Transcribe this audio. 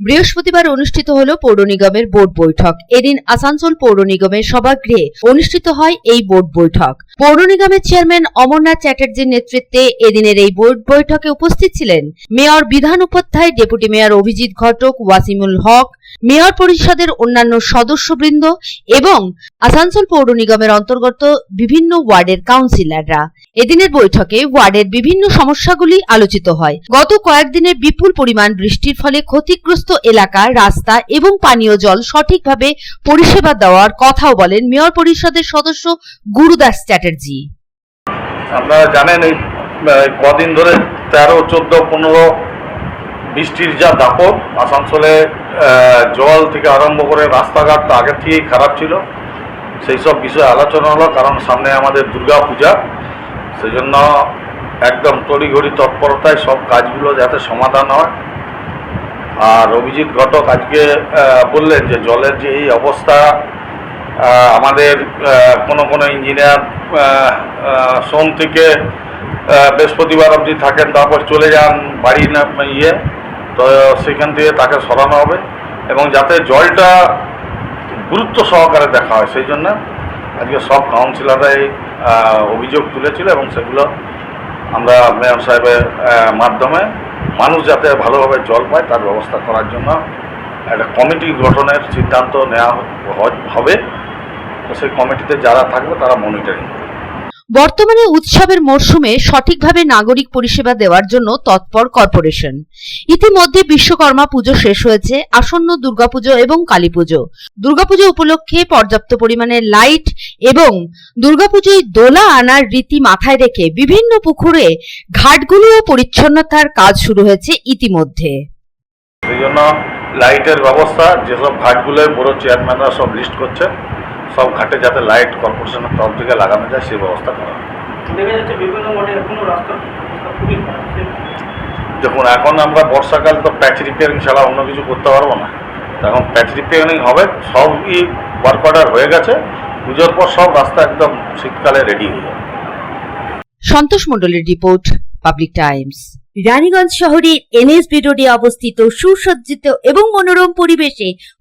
বৃহস্পতিবার অনুষ্ঠিত হল পৌর নিগমের বোর্ড বৈঠক। এদিন আসানসোল পৌর নিগমের সভাগৃহে অনুষ্ঠিত হয় এই বোর্ড বৈঠক। পৌর নিগমের চেয়ারম্যান অমরনাথ চ্যাটার্জির নেতৃত্বে এদিনের এই বোর্ড বৈঠকে উপস্থিত ছিলেন mayor Bidhan Upadhyay, deputy mayor Abhijit Ghatak, Wasimul Haque mayor পরিষদের অন্যান্য সদস্যবৃন্দ এবং আসানসোল পৌর নিগমের অন্তর্গত বিভিন্ন ওয়ার্ডের কাউন্সিলররা। এদিনের বৈঠকে ওয়ার্ডের বিভিন্ন সমস্যাগুলি আলোচিত হয়। গত কয়েকদিনের বিপুল পরিমাণ বৃষ্টির ফলে ক্ষতিগ্রস্ত এলাকা, রাস্তা এবং পানীয় জল সঠিকভাবে পরিষেবা দেওয়ার কথাও বলেন মেয়র পরিষদের সদস্য গুরুদাস চ্যাটার্জি। আপনারা জানেন এই কদিন ধরে তেরো, চোদ্দ, পনেরো বৃষ্টির যা দাপট, আসানসোলে জল থেকে আরম্ভ করে রাস্তাঘাট তো আগের থেকেই খারাপ ছিল। সেই সব বিষয়ে আলোচনা হলো, কারণ সামনে আমাদের দুর্গা পূজা সেই জন্য একদম তড়িঘড়ি তৎপরতায় সব কাজগুলো যাতে সমাধান হয়। আর অভিজিৎ ঘটক আজকে বললেন যে জলের যে এই অবস্থা আমাদের কোনো কোনো ইঞ্জিনিয়ার সোম থেকে বৃহস্পতিবার অবধি থাকেন, তারপর চলে যান বাড়ি না ইয়ে। সেখান থেকে তাকে সরানো হবে এবং যাতে জলটা গুরুত্ব সহকারে দেখা হয়, সেই জন্য আজকে সব কাউন্সিলররাই অভিযোগ তুলেছিল এবং সেগুলো আমরা মেয়র সাহেবের মাধ্যমে মানুষ যাতে ভালোভাবে জল পায় তার ব্যবস্থা করার জন্য একটা কমিটি গঠনের সিদ্ধান্ত নেওয়া হবে। তো সেই কমিটিতে যারা থাকবে তারা মনিটরিং বর্তমানে উৎসবের মরশুমে সঠিকভাবে নাগরিক পরিষেবা দেওয়ার জন্য তৎপর কর্পোরেশন। ইতিমধ্যে বিশ্বকর্মা পুজো শেষ হয়েছে, আসন্ন দুর্গাপুজো এবং কালীপুজো। দুর্গাপুজো উপলক্ষে পর্যাপ্ত পরিমাণে লাইট এবং দুর্গাপুজোয় দোলা আনার রীতি মাথায় রেখে বিভিন্ন পুকুরে ঘাটগুলিও পরিচ্ছন্নতার কাজ শুরু হয়েছে ইতিমধ্যে। লাইটের ব্যবস্থা, যেসব ঘাটগুলোয় বড় চেয়ারম্যানরা সব লিস্ট করছে সব ঘাটে যাতে লাইট কর্পোরেশনের তরফ থেকে লাগানো যায় সেই ব্যবস্থা করা দেখুন এখন আমরা বর্ষাকাল তো প্যাচ রিপেয়ারিং ছাড়া অন্য কিছু করতে পারব না। এখন প্যাচ রিপেয়ারিং হবে সবই ওয়ার্ক অর্ডার হয়ে গেছে পুজোর পর সব রাস্তা একদম শীতকালে রেডি হয়ে যাবে। সন্তোষ মণ্ডলের রিপোর্ট পাবলিক টাইমস রানীগঞ্জ শহরের এনএসবি রোডে অবস্থিত সুসজ্জিত এবং মনোরম পরিবেশে